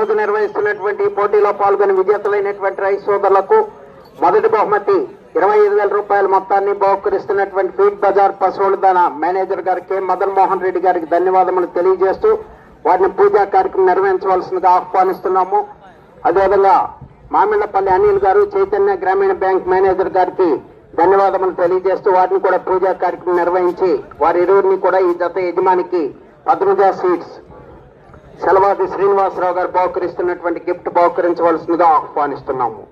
రోజు నిర్వహిస్తున్నటువంటి పోటీలో పాల్గొని విజేతలైనటువంటి రైతు సోదరులకు మొదటి బహుమతి ఇరవై ఐదు వేల రూపాయల మొత్తాన్ని బహుకరిస్తున్నటువంటి ఫీడ్ బజార్ పశువుల దాన మేనేజర్ గారికి మదన్ మోహన్ రెడ్డి గారికి ధన్యవాదములు తెలియజేస్తూ వారిని పూజా కార్యక్రమం నిర్వహించవలసిందిగా ఆహ్వానిస్తున్నాము. అదేవిధంగా మామిళ్ళపల్లి అనిల్ గారు చైతన్య గ్రామీణ బ్యాంక్ మేనేజర్ గారికి ధన్యవాదములు తెలియజేస్తూ వారిని కూడా పూజా కార్యక్రమం నిర్వహించి వారి ఇరువురిని కూడా ఈ జత యజమానికి పద్మజ సీట్స్ సెలవాది శ్రీనివాసరావు గారు బహుకరిస్తున్నటువంటి గిఫ్ట్ బహుకరించవలసిందిగా ఆహ్వానిస్తున్నాము.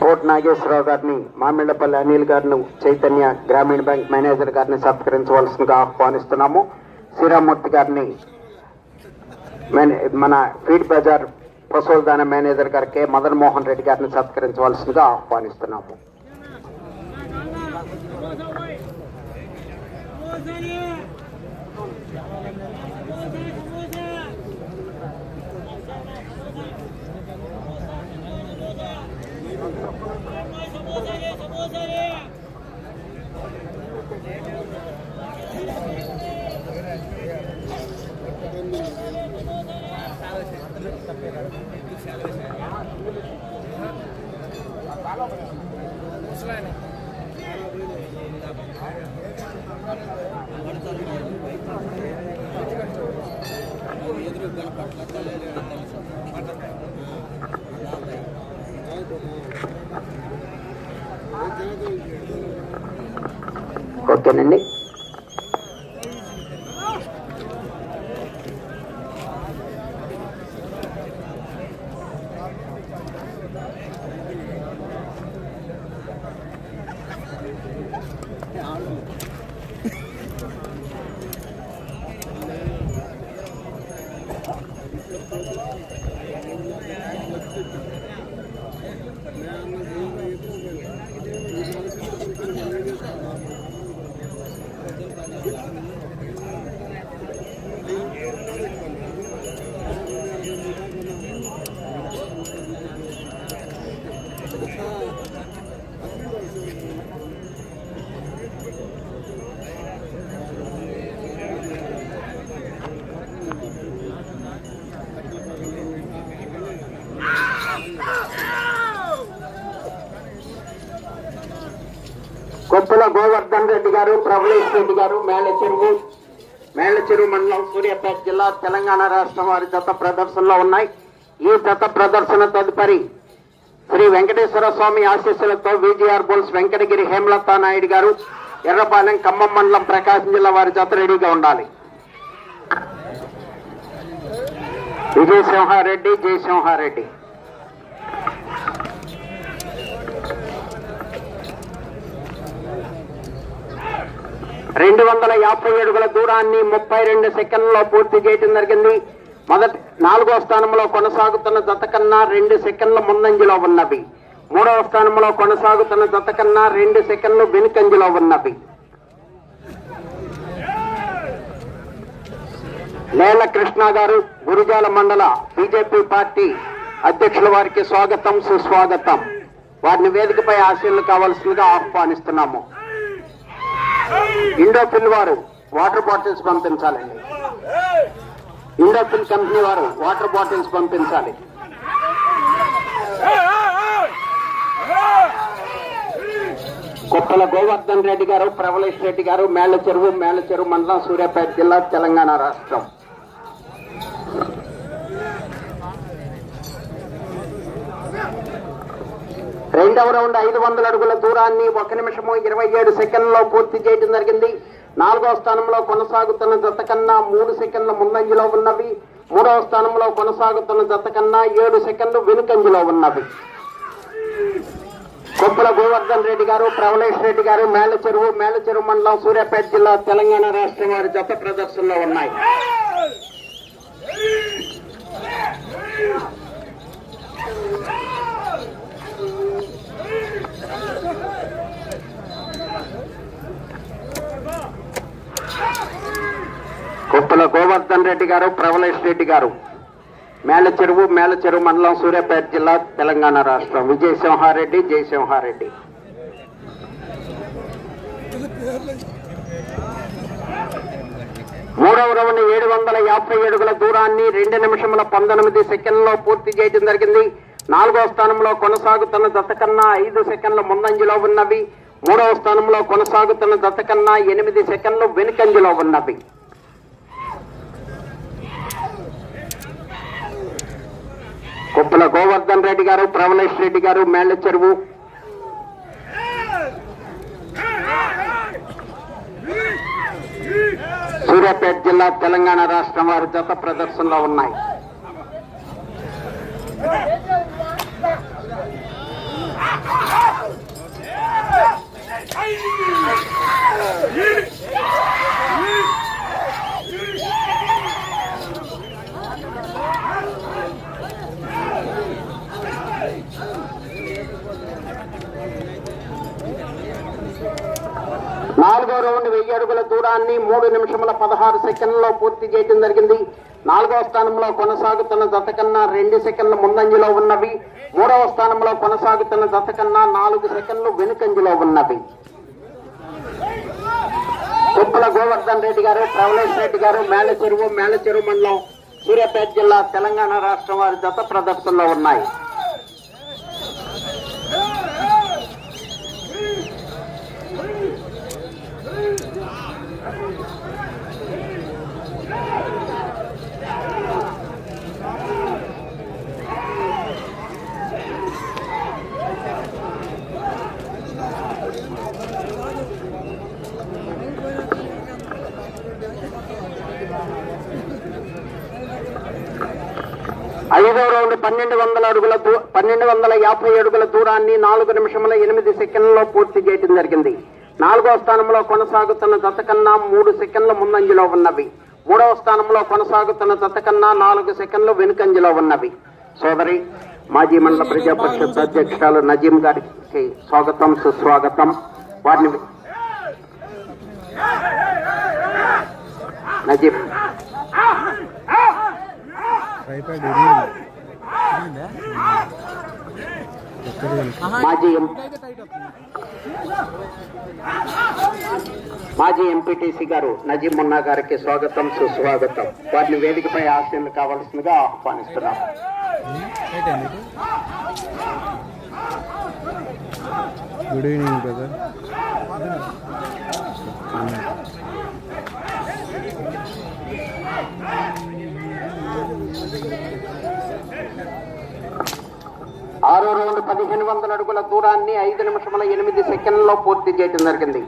కోట్ నాగేశ్వరరావు గారిని మామిళ్ళపల్లి అనిల్ గారిని చైతన్య గ్రామీణ బ్యాంక్ మేనేజర్ గారిని సత్కరించవలసిందిగా ఆహ్వానిస్తున్నాము శ్రీరామూర్తి గారిని మేనే- మన ఫీడ్ బజార్ పశువుల దాన మేనేజర్ గారికి మదన్ మోహన్ రెడ్డి గారిని సత్కరించవలసిందిగా ఆహ్వానిస్తున్నాము ఓకేనండి కొప్పుల గోవర్ధన్ రెడ్డి గారు ప్రబలేష్ రెడ్డి గారు మేళ్ళ చెరువు మేళ్ళ చెరువు మండలం సూర్యాపేట జిల్లా తెలంగాణ రాష్ట్రం వారి జత ప్రదర్శనలో ఉన్నాయి. ఈ జత ప్రదర్శన తదుపరి శ్రీ వెంకటేశ్వర స్వామి ఆశీస్సులతో విజిఆర్ బోల్స్ వెంకటగిరి హేమలతా నాయుడు గారు ఎర్రపాలెం ఖమ్మం మండలం ప్రకాశం జిల్లా వారి జత రెడీగా ఉండాలి. విజయసింహారెడ్డి జయసింహారెడ్డి. రెండు వందల యాభై అడుగుల దూరాన్ని ముప్పై రెండు సెకండ్లలో పూర్తి చేయడం జరిగింది. మొదటి నాలుగో స్థానంలో కొనసాగుతున్న జత కన్నా రెండు సెకండ్ల ముందంజలో ఉన్నవి. మూడవ స్థానంలో కొనసాగుతున్న జత కన్నా రెండు సెకండ్లు వెనుకంజలో ఉన్నవి. నేల కృష్ణ గారు గురిజాల మండల బీజేపీ పార్టీ అధ్యక్షుల వారికి స్వాగతం సుస్వాగతం. వారిని వేదికపై ఆశీర్లు కావాల్సిందిగా ఆహ్వానిస్తున్నాము. ఇండోఫిల్ వారు వాటర్ బాటిల్స్ పంపించాలండి ఇండోఫిల్ కంపెనీ వారు వాటర్ బాటిల్స్ పంపించాలి. కొప్పల గోవర్ధన్ రెడ్డి గారు ప్రవలేష్ రెడ్డి గారు మేళ్ళ చెరువు మేళ్ళ చెరువు మండలం సూర్యాపేట జిల్లా తెలంగాణ రాష్ట్రం. రెండవ రౌండ్ ఐదు వందల అడుగుల దూరాన్ని ఒక నిమిషము ఇరవై ఏడు సెకండ్లో పూర్తి చేయడం జరిగింది. నాలుగో స్థానంలో కొనసాగుతున్న జత కన్నా మూడు సెకండ్ల ముందంజలో ఉన్నవి. మూడవ స్థానంలో కొనసాగుతున్న జత కన్నా ఏడు సెకండ్లు వెనుకంజలో ఉన్నవి. కొప్పుల గోవర్ధన్ రెడ్డి గారు ప్రవలేష్ రెడ్డి గారు మేలచెరువు చెరువు చెరువు మండలం సూర్యాపేట జిల్లా తెలంగాణ రాష్ట్రం వారి జత ప్రదర్శనలో ఉన్నాయి. కొప్పుల గోవర్ధన్ రెడ్డి గారు ప్రవలేష్ రెడ్డి గారు. మేళ్ళ చెరువు మేళ్ళ చెరువు మండలం సూర్యాపేట జిల్లా తెలంగాణ రాష్ట్రం. విజయసింహారెడ్డి జయసింహారెడ్డి. మూడవ రౌండ్ ఏడు వందల యాభై అడుగుల దూరాన్ని రెండు నిమిషముల పంతొమ్మిది సెకండ్లలో పూర్తి చేయడం జరిగింది. నాలుగవ స్థానంలో కొనసాగుతున్న జత కన్నా ఐదు సెకండ్ల ముందంజలో ఉన్నవి. మూడవ స్థానంలో కొనసాగుతున్న జత కన్నా ఎనిమిది సెకండ్లు వెనుకంజలో ఉన్నవి. కుప్పల గోవర్ధన్ రెడ్డి గారు ప్రవణేష్ రెడ్డి గారు మేళ్ళ చెరువు. సూర్యాపేట జిల్లా తెలంగాణ రాష్ట్రం వారి జత ప్రదర్శనలో ఉన్నాయి నాలుగో రౌండ్ వెయ్యి అడుగుల దూరాన్ని మూడు నిమిషముల పదహారు సెకండ్లలో పూర్తి చేయడం జరిగింది. నాలుగవ స్థానంలో కొనసాగుతున్న జత కన్నా రెండు సెకండ్ల ముందంజలో ఉన్నవి. మూడవ స్థానంలో కొనసాగుతున్న జత కన్నా నాలుగు సెకండ్లు వెనుకంజలో ఉన్నవి. కుప్పల గోవర్ధన్ రెడ్డి గారు ప్రవలేష్ రెడ్డి గారు మేళచెరువు మేళచెరువు మండలం సూర్యాపేట జిల్లా తెలంగాణ రాష్ట్రం వారి జత ప్రదర్శనలో ఉన్నాయి. ఐదో రౌండ్ పన్నెండు వందల అడుగుల దూ పన్నెండు వందల యాభై అడుగుల దూరాన్ని నాలుగు నిమిషముల ఎనిమిది సెకండ్లలో పూర్తి చేయడం జరిగింది. నాలుగో స్థానంలో కొనసాగుతున్న జత కన్నా మూడు సెకండ్ల ముందంజలో ఉన్నవి. మూడవ స్థానంలో కొనసాగుతున్న జత కన్నా నాలుగు సెకండ్లు వెనుకంజలో ఉన్నవి. సోదరి మాజీ మండల ప్రజా పరిషత్ అధ్యక్షురాలు నజీం గారికి స్వాగతం సుస్వాగతం. వారిని నజీం. ట్రైపాడ్ మాజీ మాజీ ఎంపీటీసీ గారు నజీం మున్నా గారికి స్వాగతం సుస్వాగతం. వారిని వేదికపై ఆశీర్లు కావాల్సిందిగా ఆహ్వానిస్తున్నాం. గుడ్ ఈవినింగ్ బ్రదర్ ఆరో రౌండ్ పదిహేను వందల అడుగుల దూరాన్ని ఐదు నిమిషముల ఎనిమిది సెకండ్లలో పూర్తి చేయడం జరిగింది.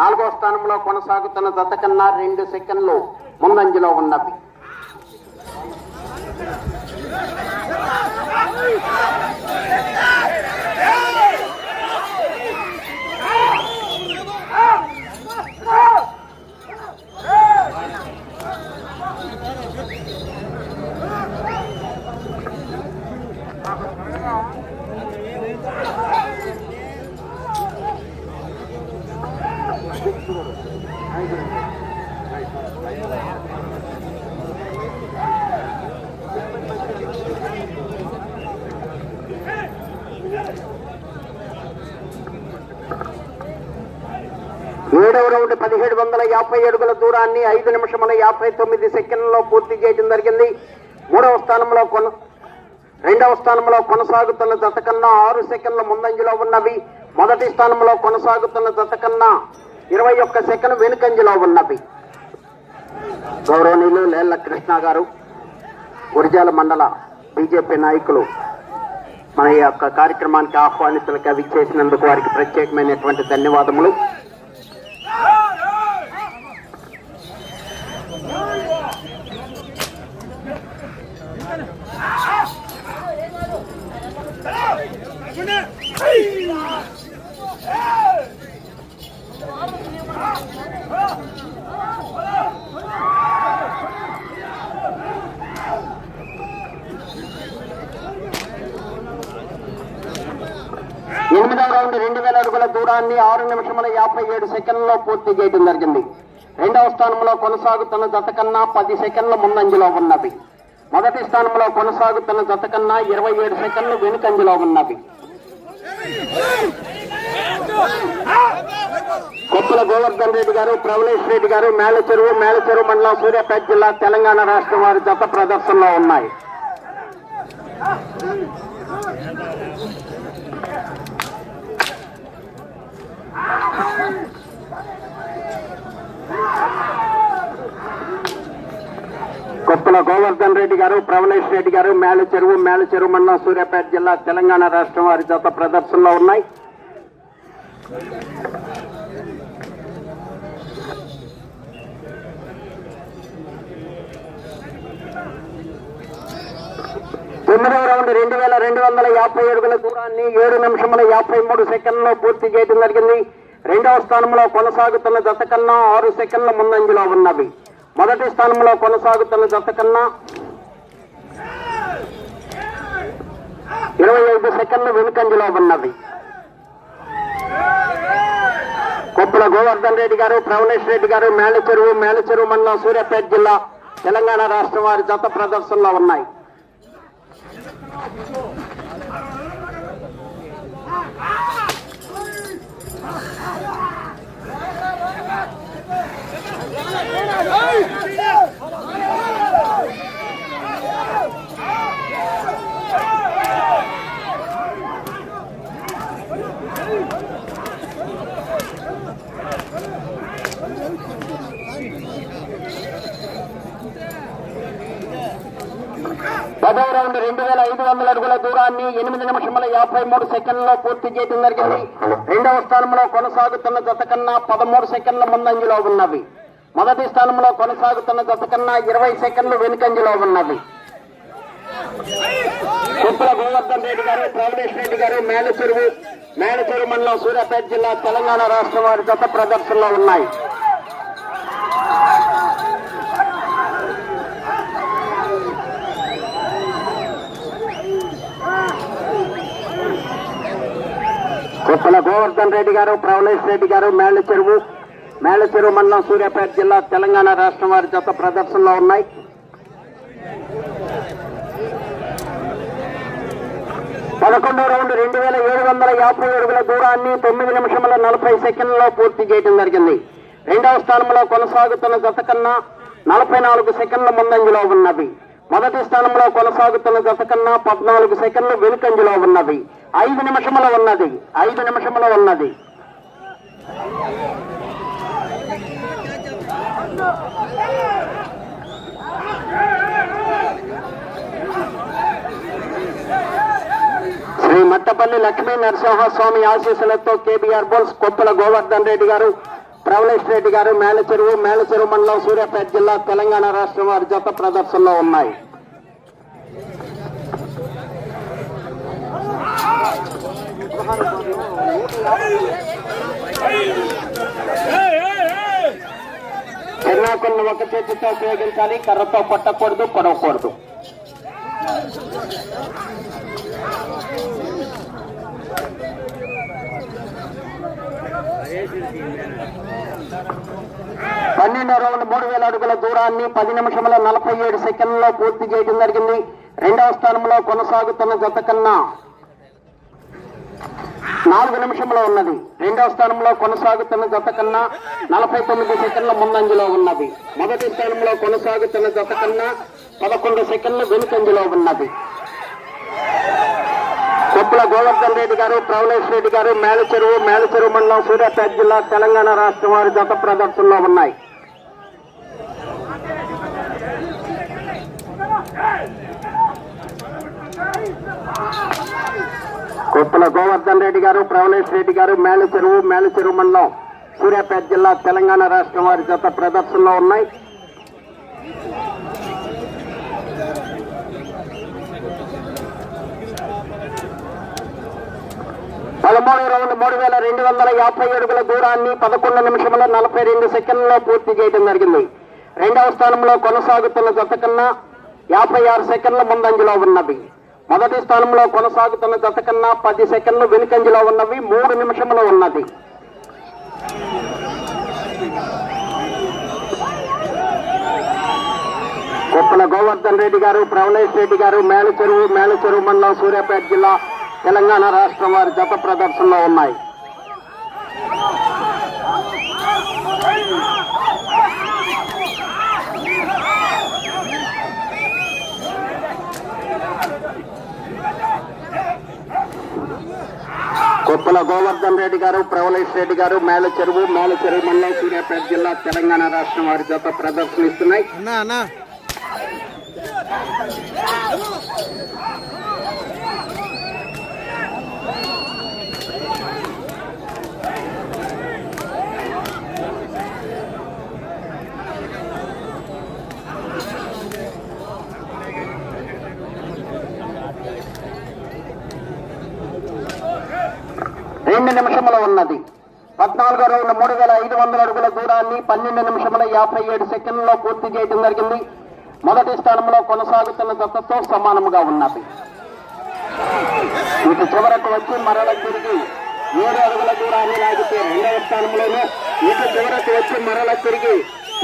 నాలుగో స్థానంలో కొనసాగుతున్న జత కన్నా రెండు సెకండ్లు ముందంజలో ఉన్నవి. ఏడవ రౌండ్ పదిహేడు వందల యాభై అడుగుల దూరాన్ని ఐదు నిమిషముల యాభై తొమ్మిది సెకండ్లలో పూర్తి చేయడం జరిగింది. మూడవ స్థానంలో కొన రెండవ స్థానంలో కొనసాగుతున్న జత కన్నా ఆరు సెకండ్ల ముందంజలో ఉన్నవి. మొదటి స్థానంలో కొనసాగుతున్న జత కన్నా ఇరవై ఒక్క సెకండ్ వెనుకంజలో ఉన్నవి. గౌరవనీయులు లేళ్ళ కృష్ణ గారు గురిజాల మండల బీజేపీ నాయకులు మన ఈ యొక్క కార్యక్రమానికి ఆహ్వానితులుగా విచ్చేసినందుకు వారికి ప్రత్యేకమైనటువంటి ధన్యవాదములు. ఎనిమిదవ రౌండ్ రెండు వేల అడుగుల దూరాన్ని ఆరు నిమిషముల యాభై ఏడు సెకండ్లలో పూర్తి చేయడం జరిగింది. రెండవ స్థానంలో కొనసాగుతున్న జత కన్నా పది సెకండ్ల ముందంజలో ఉన్నవి. మొదటి స్థానంలో కొనసాగుతున్న జత కన్నా ఇరవై ఏడు సెకండ్లు వెనుకంజలో ఉన్నవి. కొప్పుల గోవర్ధన్ రెడ్డి గారు ప్రవలేష్ రెడ్డి గారు మేలచెరువు మేలచెరువు మండలం సూర్యాపేట జిల్లా తెలంగాణ రాష్ట్రం వారి జత ప్రదర్శనలో ఉన్నాయి. కొప్పుల గోవర్ధన్ రెడ్డి గారు ప్రవలేష్ రెడ్డి గారు మేళ చెరువు మేల చెరువు మండలం సూర్యాపేట జిల్లా తెలంగాణ రాష్ట్రం వారి జత ప్రదర్శనలో ఉన్నాయి. తొమ్మిదవ రౌండ్ రెండు వేల రెండు వందల యాభై అడుగుల దూరాన్ని ఏడు నిమిషముల యాభై మూడు సెకండ్లో పూర్తి చేయడం జరిగింది. రెండవ స్థానంలో కొనసాగుతున్న జత కన్నా ఆరు సెకండ్ల ముందంజలో ఉన్నవి. మొదటి స్థానంలో కొనసాగుతున్న జత కన్నా ఇరవై ఐదు సెకండ్లు వెనుకంజలో ఉన్నవి. కొప్పుల గోవర్ధన్ రెడ్డి గారు ప్రవణేష్ రెడ్డి గారు మేలచెరువు మేలచెరువు మండలం సూర్యాపేట జిల్లా తెలంగాణ రాష్ట్రం వారి జత ప్రదర్శనలో ఉన్నాయి పదవ రౌండ్ రెండు వేల ఐదు వందల అడుగుల దూరాన్ని ఎనిమిది నిమిషముల యాభై మూడు సెకండ్లలో పూర్తి చేయడం జరిగింది. రెండవ స్థానంలో కొనసాగుతున్న జత కన్నా పదమూడు సెకండ్ల ముందంజలో ఉన్నవి. మొదటి స్థానంలో కొనసాగుతున్న జత కన్నా ఇరవై సెకండ్లు వెనుకంజలో ఉన్నవి. కుప్పల గోవర్ధన్ రెడ్డి గారు ప్రవణేష్ రెడ్డి గారు మేలచెరువు మేలచెరువు మండలం సూర్యాపేట జిల్లా తెలంగాణ రాష్ట్రం వారి జత ప్రదర్శనలో ఉన్నాయి. కుప్పల గోవర్ధన్ రెడ్డి గారు ప్రవలేష్ రెడ్డి గారు మేళ్ళ చెరువు మేళ్ళ చెరువు మండలం సూర్యాపేట జిల్లా తెలంగాణ రాష్ట్రం వారి జత ప్రదర్శనలో ఉన్నాయి. పదకొండో రౌండ్ రెండు వేల ఏడు వందల యాభై అడుగుల దూరాన్ని తొమ్మిది నిమిషముల నలభై సెకండ్లలో పూర్తి చేయడం జరిగింది. రెండవ స్థానంలో కొనసాగుతున్న జత కన్నా నలభై నాలుగు సెకండ్ల ముందంజలో ఉన్నవి. మొదటి స్థానంలో కొనసాగుతున్న జత కన్నా పద్నాలుగు సెకండ్లు వెనుకంజలో ఉన్నవి. ఐదు నిమిషముల ఉన్నది ఐదు నిమిషముల ఉన్నది. శ్రీ మట్టపల్లి లక్ష్మీ నరసింహస్వామి ఆశీస్సులతో కేబీఆర్ బోల్స్ కొప్పుల గోవర్ధన్ రెడ్డి గారు ప్రవలేష్ రెడ్డి గారు మేలచెరువు మేలచెరువు మండలం సూర్యాపేట జిల్లా తెలంగాణ రాష్ట్రం వారి జత ప్రదర్శనలో ఉన్నాయి. చిన్నాకులను ఒక చేతితో ఉపయోగించాలి కర్రతో కొట్టకూడదు కొడవకూడదు పన్నెండు రౌండ్ మూడు వేల అడుగుల దూరాన్ని పది నిమిషముల నలభై ఏడు సెకండ్లలో పూర్తి చేయడం జరిగింది. రెండవ స్థానంలో కొనసాగుతున్న జత కన్నా నాలుగు నిమిషంలో ఉన్నది. రెండవ స్థానంలో కొనసాగుతున్న జత కన్నా నలభై తొమ్మిది సెకండ్ల ముందంజలో ఉన్నది. మొదటి స్థానంలో కొనసాగుతున్న జత కన్నా పదకొండు సెకండ్ల వెనుకంజలో ఉన్నది. కొప్పుల గోవర్ధన్ రెడ్డి గారు ప్రవలేష్ రెడ్డి గారు మేలచెరువు మేలచెరువు మండలం సూర్యాపేట జిల్లా తెలంగాణ రాష్ట్రం వారి జత ప్రదర్శనలో ఉన్నాయి. కొప్పుల గోవర్ధన్ రెడ్డి గారు ప్రవలేష్ రెడ్డి గారు మేలచెరువు మేలచెరువు మండలం సూర్యాపేట జిల్లా తెలంగాణ రాష్ట్రం వారి జత ప్రదర్శనలో ఉన్నాయి. పదమూడు రౌండ్ మూడు వేల రెండు వందల యాభై అడుగుల దూరాన్ని పదకొండు నిమిషముల నలభై రెండు సెకండ్లలో పూర్తి చేయడం జరిగింది. రెండవ స్థానంలో కొనసాగుతున్న జత కన్నా యాభై ఆరు సెకండ్ల ముందంజలో ఉన్నది. మొదటి స్థానంలో కొనసాగుతున్న జత కన్నా పది సెకండ్లు వెనుకంజలో ఉన్నవి మూడు నిమిషంలో ఉన్నది. కొప్పల గోవర్ధన్ రెడ్డి గారు ప్రవలేష్ రెడ్డి గారు మేలచెరువు మేలచెరువు మండలం సూర్యాపేట జిల్లా తెలంగాణ రాష్ట్రం వారి జత ప్రదర్శనలో ఉన్నాయి. కొప్పల గోవర్ధన్ రెడ్డి గారు ప్రవలేష్ రెడ్డి గారు మేల మేలచెరువు మేలచెరువు మండలం సూర్యాపేట జిల్లా తెలంగాణ రాష్ట్రం వారి చేత ప్రదర్శనిస్తున్నాయి. పన్నెండు నిమిషముల ఉన్నది. పద్నాలుగో రౌండ్ మూడు వేల ఐదు వందల అడుగుల దూరాన్ని పన్నెండు నిమిషముల యాభై ఏడు సెకండ్లలో పూర్తి చేయడం జరిగింది. మొదటి స్థానంలో కొనసాగుతున్న దత్తతో సమానముగా ఉన్నది. ఇటు చివరకు వచ్చి మరల తిరిగి ఏడు అడుగుల దూరాన్ని లాగితే రెండవ స్థానంలోనూ ఇటు చివరకు వచ్చి మరల తిరిగి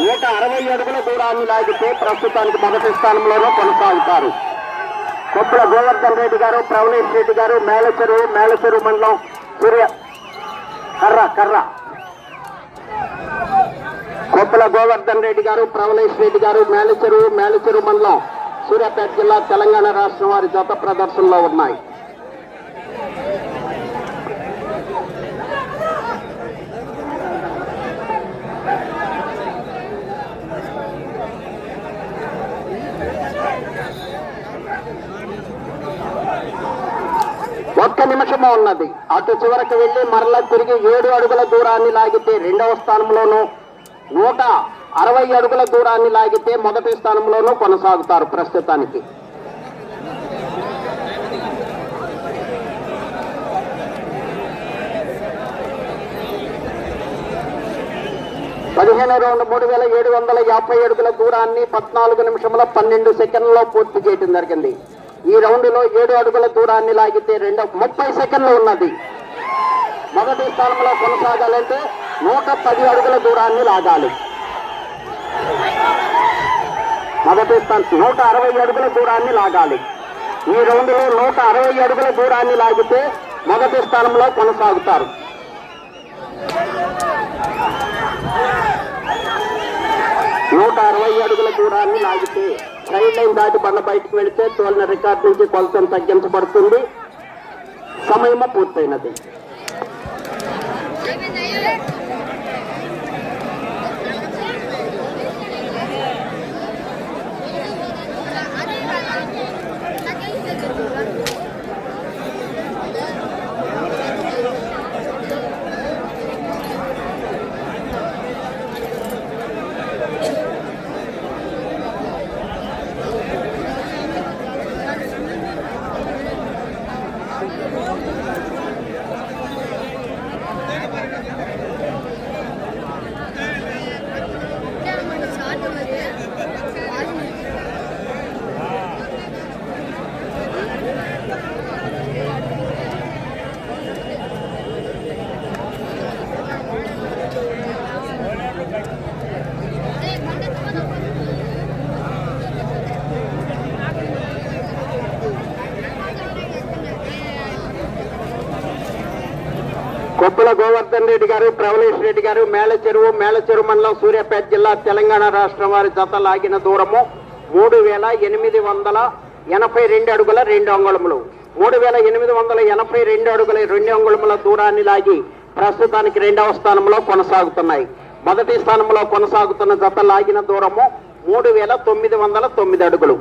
నూట అరవై అడుగుల దూరాన్ని లాగితే ప్రస్తుతానికి మొదటి స్థానంలోనూ కొనసాగుతారు. కొప్పుల గోవర్ధన్ రెడ్డి గారు ప్రవణేష్ రెడ్డి గారు మేలచెరువు మేలచెరువు మండలం సూర్య కర్ర కర్ర. కొప్పల గోవర్ధన్ రెడ్డి గారు ప్రవలేష్ రెడ్డి గారు మేలచెరువు మేలచెరువు మండలం సూర్యాపేట జిల్లా తెలంగాణ రాష్ట్రం వారి జత ప్రదర్శనలో ఉన్నాయి. ఒక్క నిమిషము ఉన్నది. అటు చివరకు వెళ్ళి మరలా తిరిగి ఏడు అడుగుల దూరాన్ని లాగితే రెండవ స్థానంలోనూ నూట అరవై అడుగుల దూరాన్ని లాగితే మొదటి స్థానంలోనూ కొనసాగుతారు ప్రస్తుతానికి. పదిహేను రెండు మూడు వేల ఏడు వందల యాభై అడుగుల దూరాన్ని పద్నాలుగు నిమిషముల పన్నెండు సెకండ్లలో పూర్తి చేయడం జరిగింది. ఈ రౌండ్లో ఏడు అడుగుల దూరాన్ని లాగితే రెండో ముప్పై సెకండ్లు ఉన్నది. మొదటి స్థానంలో కొనసాగాలంటే నూట పది అడుగుల దూరాన్ని లాగాలి. మొదటి స్థానం నూట అరవై అడుగుల దూరాన్ని లాగాలి. ఈ రౌండ్లో నూట అరవై అడుగుల దూరాన్ని లాగితే మొదటి స్థానంలో కొనసాగుతారు. నూట అరవై అడుగుల దూరాన్ని లాగితే సైడ్ లైన్ దాటి బండ బయటకు వెళితే తోలిన రికార్డు నుంచి కొలతం తగ్గించబడుతుంది. సమయము పూర్తయినది. కొప్పుల గోవర్ధన్ రెడ్డి గారు ప్రవలేష్ రెడ్డి గారు మేళచెరువు మేళచెరువు మండలం సూర్యాపేట జిల్లా తెలంగాణ రాష్ట్రం వారి జత లాగిన దూరము మూడు వేల ఎనిమిది వందల ఎనభై రెండు అడుగుల రెండు అంగుళములు. మూడు వేల ఎనిమిది వందల ఎనభై రెండు అడుగుల రెండు అంగుళముల దూరాన్ని లాగి ప్రస్తుతానికి రెండవ స్థానంలో కొనసాగుతున్నాయి. మొదటి స్థానంలో కొనసాగుతున్న జత లాగిన దూరము మూడు వేల తొమ్మిది వందల తొమ్మిది అడుగులు.